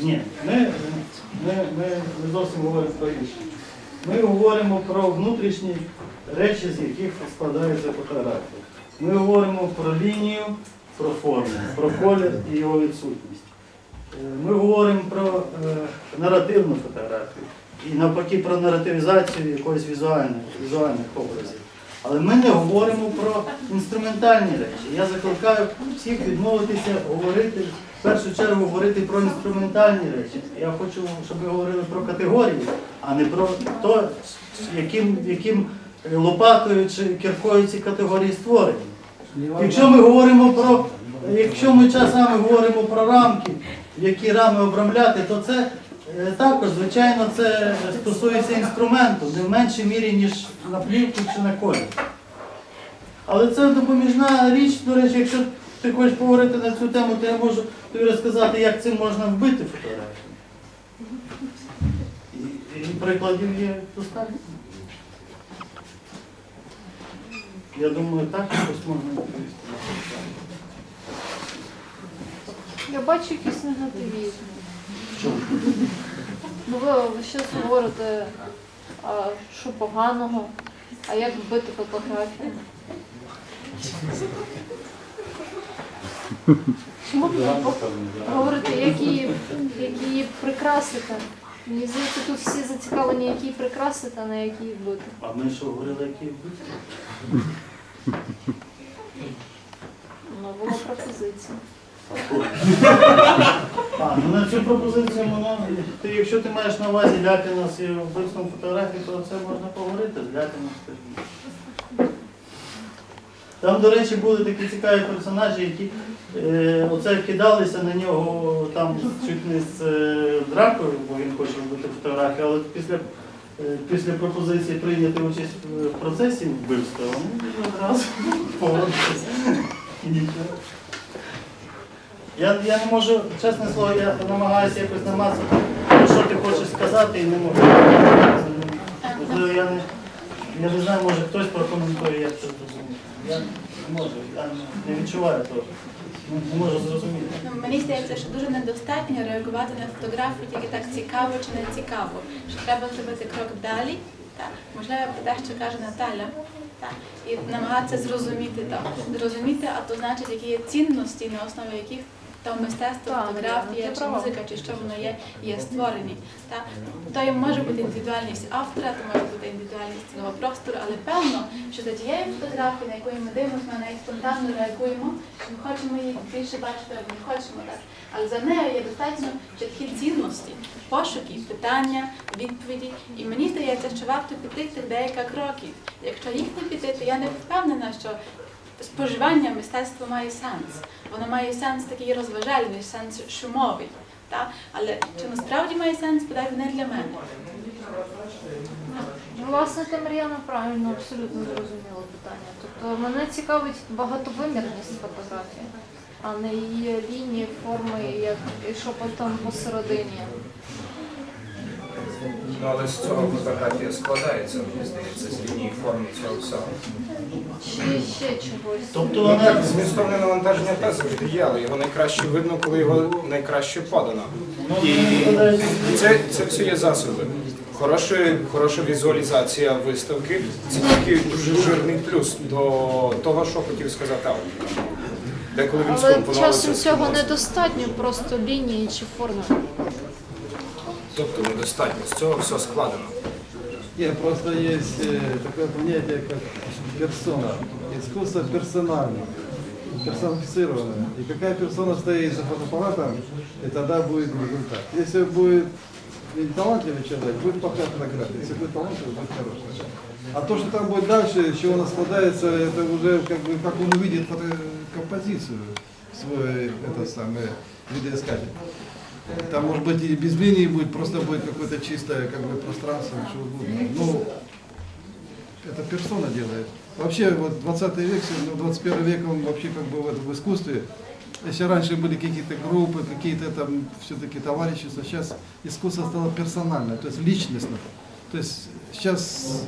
Ні, ми, ми, ми не зовсім говоримо про інше. Ми говоримо про внутрішні речі, з яких складається фотографія. Ми говоримо про лінію, про форму, про колір і його відсутність. Е, Ми говоримо про е, наративну фотографію і навпаки про наративізацію якогось візуальних, візуальних образів. Але ми не говоримо про інструментальні речі. Я закликаю всіх відмовитися говорити, в першу чергу говорити про інструментальні речі. Я хочу, щоб ви говорили про категорії, а не про те, яким, яким лопатою чи кіркою ці категорії створені. Якщо ми говоримо про, якщо ми часами говоримо про рамки, які рами обрамляти, то це також, звичайно, це стосується інструменту, не в меншій мірі, ніж на плівку чи на колір. Але це допоміжна річ, до речі, якщо ти хочеш поговорити на цю тему, то я можу тобі розказати, як цим можна вбити фотографію. І, і прикладів є достатньо. Я думаю, так щось можна відповісти. Я бачу якийсь негативізм. Ну ви, ви щось говорите, а, що поганого, а як вбити фотографію? Чому б не по- говорити, які, які її прикрасити? Мені здається, тут всі зацікавлені, які її прикрасити, а не які її вбити. А ми що говорили, які вбивці? Ну, була пропозиція. Ну на цю пропозицію воно, ти, якщо ти маєш на увазі Ляпіна з вбивством фотографії, то це можна поговорити з Ляпіном, скажімо. Там, до речі, були такі цікаві персонажі, які е, оце кидалися на нього там чуть не з е, дракою, бо він хоче робити фотографію, але після, е, після пропозиції прийняти участь в процесі вбивства, вони одразу погодилися. Я, я не можу, чесне слово, я намагаюся якось намацати, що ти хочеш сказати і не можу. Можливо, я не, я не знаю, може хтось прокоментує, як це зрозуміти. Я не можу, я не- відчуваю того. Не, не можу зрозуміти. Ну, мені здається, що дуже недостатньо реагувати на фотографію тільки так цікаво чи не цікаво. Що треба зробити крок далі, так, можливо, те, що каже Наталя, так, і намагатися зрозуміти то. Зрозуміти, а то значить, які є цінності, на основі яких то мистецтво, фотографія, чи музика, чи що воно є, є створені. Так. То може бути індивідуальність автора, то може бути індивідуальність цілого простору, але певно, що за тією фотографією, на якою ми дивимося, на неї спонтанно реагуємо, що ми хочемо її більше бачити, або не хочемо так. Але за нею є достатньо чіткі цінності, пошуки, питання, відповіді. І мені здається, що варто піти тих декілька кроків. Якщо їх не піти, то я не впевнена, що споживання мистецтва має сенс. Воно має сенс такий розважальний, сенс шумовий. Та? Але чи насправді має сенс, бодай не для мене. Ну, Власне, ти Мар'яна правильно абсолютно зрозуміла питання. Тобто мене цікавить багатовимірність фотографії, а не її лінії, форми, як і що потім посередині. Ну, але з цього фотографія складається, мені здається, з лінії форми цього всього. Чи ще чогось. Тобто Ну вона так, змістовне навантаження теж завжди є, але його найкраще видно, коли його найкраще подано. І це, це все є засоби. Хороша, хороша візуалізація виставки це тільки дуже жирний плюс до того, що хотів сказати автор. Деколи він Але скомпонував часом цього недостатньо, просто лінії чи форми. Тобто недостатньо, з цього все складено. Нет, просто есть такое понятие, как персона. Искусство персональное, персонифицированное. И какая персона стоит за фотоаппаратом, и тогда будет результат. Если будет талантливый человек, будет плохая фотография. Если будет талантливый, будет хорошая. А то, что там будет дальше, из чего она складывается, это уже как бы как он увидит композицию свой, это самое, видоискатель. Там, может быть, и без линии будет, просто будет какое-то чистое как бы, пространство, что угодно. Ну, это персона делает. Вообще, вот 20 век, ну, 21 век, он вообще как бы в, в искусстве. Если раньше были какие-то группы, какие-то там все-таки товарищества, сейчас искусство стало персональное, то есть личностно. То есть сейчас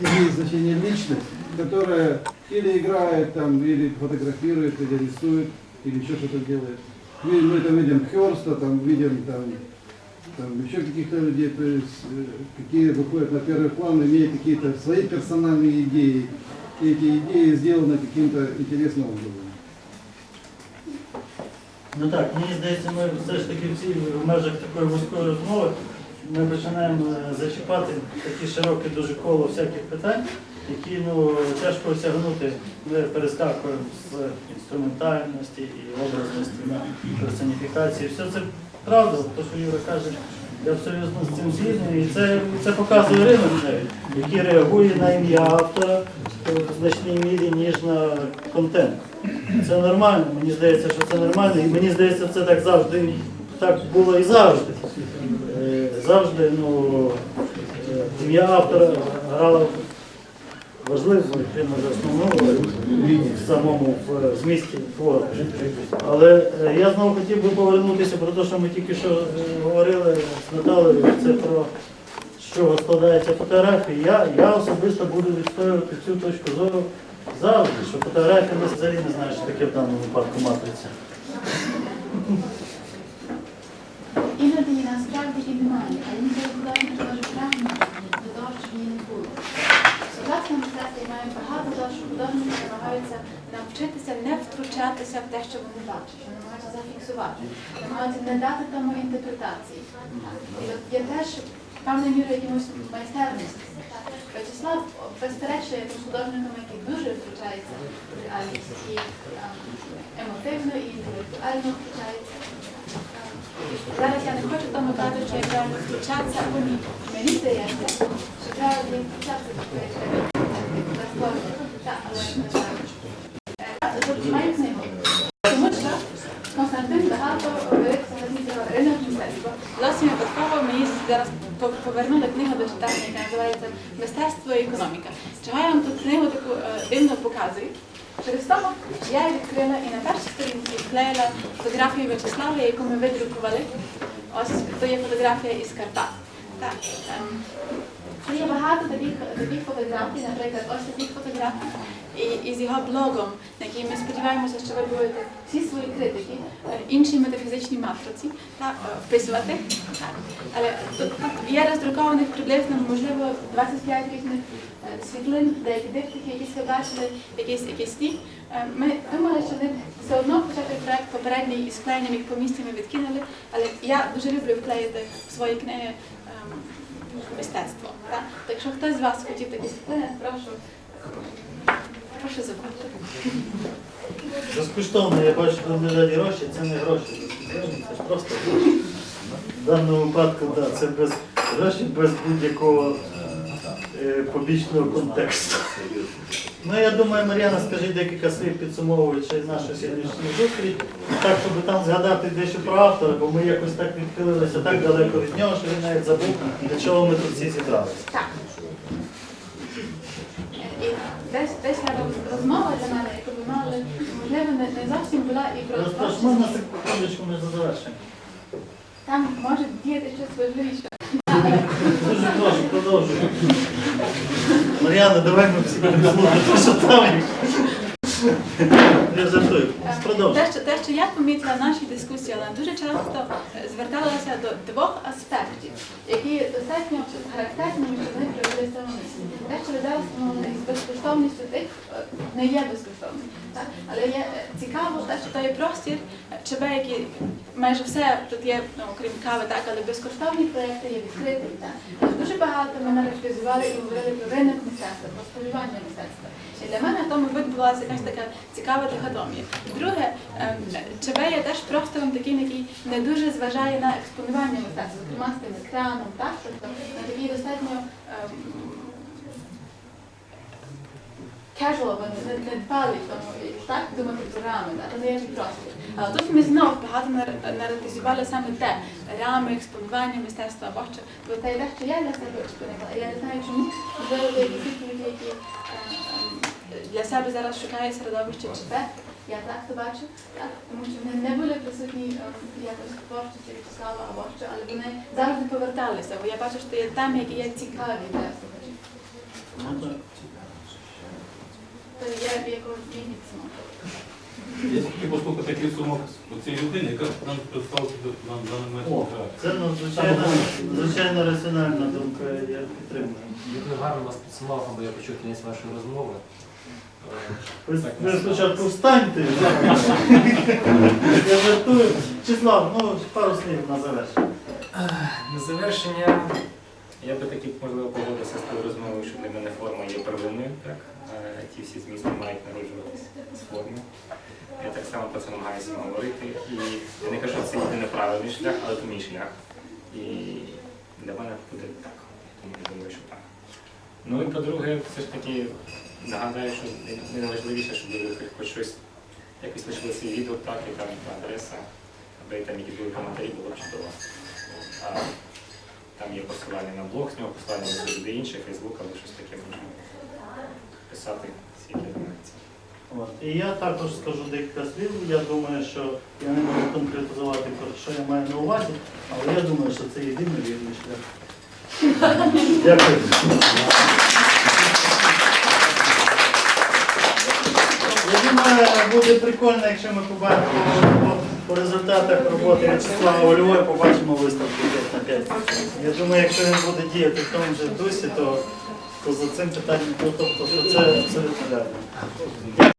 имеет значение личность, которая или играет там, или фотографирует, или рисует, или еще что-то делает. Мы, мы там видим Херста, там видим там, там еще каких-то людей, то есть, э, какие выходят на первый план, имея какие-то свои персональные идеи. И эти идеи сделаны каким-то интересным образом. Ну так, мені здається, ми все ж таки в цій в межах такої вузької розмови ми починаємо е, зачіпати такі широкі дуже коло всяких питань, Які ну, тяжко осягнути. Ми з інструментальності і образності на персоніфікації. Все це правда, то, що Юра каже, я абсолютно з цим згідний. І це, це показує ринок, який реагує на ім'я автора в значній мірі, ніж на контент. Це нормально, мені здається, що це нормально, і мені здається, це так завжди так було і завжди. Е, Завжди ну, е, ім'я автора грало відповідно, за основну в самому в змісті твору. Але е, я знову хотів би повернутися про те, що ми тільки що е, говорили з Наталею, це про чого складається фотографія. Я, я особисто буду відстоювати цю точку зору завжди, що фотографія взагалі не знаю, що таке в даному випадку матриця. Іноді насправді і немає, а інколи художник може прагнути до того, щоб її не було. Сучасне мистецтво має багато того, що художники намагаються навчитися не втручатися в те, що вони бачать, що намагаються зафіксувати, намагаються не дати тому інтерпретації. Є теж певною мірою якимось майстерності. Вячеслав, безперечно, є тим художником, який дуже втручається в реальність і ем, емотивно і інтелектуально втручається. Зараз я не хочу тому казати, що я правильно втручатися або ні. Мені здається, що треба втручатися, бо я треба Так, але не знаю. Е, Тут маю книгу. Тому що Константин багато говорив взагалі про ринок мистецтва. Зовсім випадково мені зараз по- повернули книгу до читання, яка називається Мистецтво і економіка. Чого я вам тут книгу таку е, дивно показую? Через тому я відкрила і на першій сторінці вклеїла фотографію В'ячеслава, яку ми видрукували. Ось то є фотографія із Карпат. Так. ем, Це є багато таких фотографій, наприклад, ось таких фотографій, і, і з його блогом, на який ми сподіваємося, що ви будете всі свої критики, е, інші метафізичні матриці та, е, вписувати. Але тут, тут є роздрукованих приблизно, можливо, 25 різних е, світлин, деякі диптихи, якісь ви бачили, якісь, якісь ні. Е, Ми думали, що не все одно почати проект попередній із вклеєнням їх по місці ми відкинули, але я дуже люблю вклеїти в свої книги ем, мистецтво. Так? Так якщо хтось з вас хотів такі світлини, прошу, прошу забрати. Безкоштовно, я бачу, що лежать гроші, це не гроші. безкоштовно, Це ж просто гроші. В даному випадку, да, це без гроші, без будь-якого е, побічного контексту. Ну, я думаю, Мар'яна, скажіть декілька слів підсумовуючи нашу сьогоднішню зустріч, так, щоб там згадати дещо про автора, бо ми якось так відхилилися так далеко від нього, що він навіть забув, для чого ми тут всі зібралися. Так. І десь, десь розмова для мене, яку ви мали, можливо, не, не зовсім була і про Просто ж можна секундочку ми за завершення. Там може діяти щось важливіше. Дуже прошу, продовжуй. Мар'яна, давай ми всі будемо слухати, що там. Я жартую. Те, що, те, що я помітила в нашій дискусії, але дуже часто е, зверталася до двох аспектів, які достатньо характерні, що вони привели місці. Те, що ви зараз мовили із безкоштовністю тих е, не є безкоштовним. Але є е, цікаво, те, що той простір, ЧБ, який майже все тут є, ну, окрім кави, так, але безкоштовні проєкти є відкриті. Дуже багато ми нарешті і говорили про ринок мистецтва, про споживання мистецтва. І для мене в тому відбулася якась така цікава дихотомія. Друге, ем, ЧБ є теж простором таким, який не дуже зважає на експонування мистецтва, зокрема з тим екраном, так? Тобто на такий достатньо ем, casual, вони не, дбали в тому, так думати програми, так? то не є простір. Але тут ми знов багато нар- наратизували саме те, рами, експонування мистецтва або що. Бо те те, що я для себе експонувала. Я не знаю чому, можливо, є якісь які ем, для себе зараз шукає середовище ЧП. Я так то бачу, так? тому що вони не були присутні ем, якось в творчості В'ячеслава або що, але вони завжди поверталися, бо я бачу, що є теми, які є цікаві для слухачів. Ну. То я б мій. Я хотів послухати підсумок цієї людини, яка нам представила нам даний метод. це надзвичайно, надзвичайно раціональна думка, я підтримую. Дуже гарно вас підсумував, бо я почув кінець вашої розмови. Е, Ви, спочатку встаньте. Я жартую. Числав, ну пару слів на завершення. На завершення я би таки можливо погодився з тою розмовою, що для мене форма є первинною. Так? Е, Ті всі змісти мають народжуватися з форми. Я так само про це намагаюся говорити. І я не кажу, що це єдиний правильний шлях, але це мій шлях. І для мене буде так. Тому я думаю, що так. Ну і по-друге, все ж таки нагадаю, що найважливіше, щоб ви хоч щось якось лишили свій відгук, так, і там адреса, аби там якісь були коментарі, було б чудово. А, там є посилання на блог, з нього посилання на люди інші, Фейсбук, або щось таке можна писати всі інформації. От. І я також скажу декілька слів. Я думаю, що я не можу конкретизувати, про що я маю на увазі, але я думаю, що це єдиний вірний шлях. Дякую. Я думаю, буде прикольно, якщо ми побачимо по, результатах роботи Вячеслава у побачимо виставку 5 на 5. Я думаю, якщо він буде діяти в тому же дусі, то, то за цим питанням, то, тобто, що це абсолютно реально.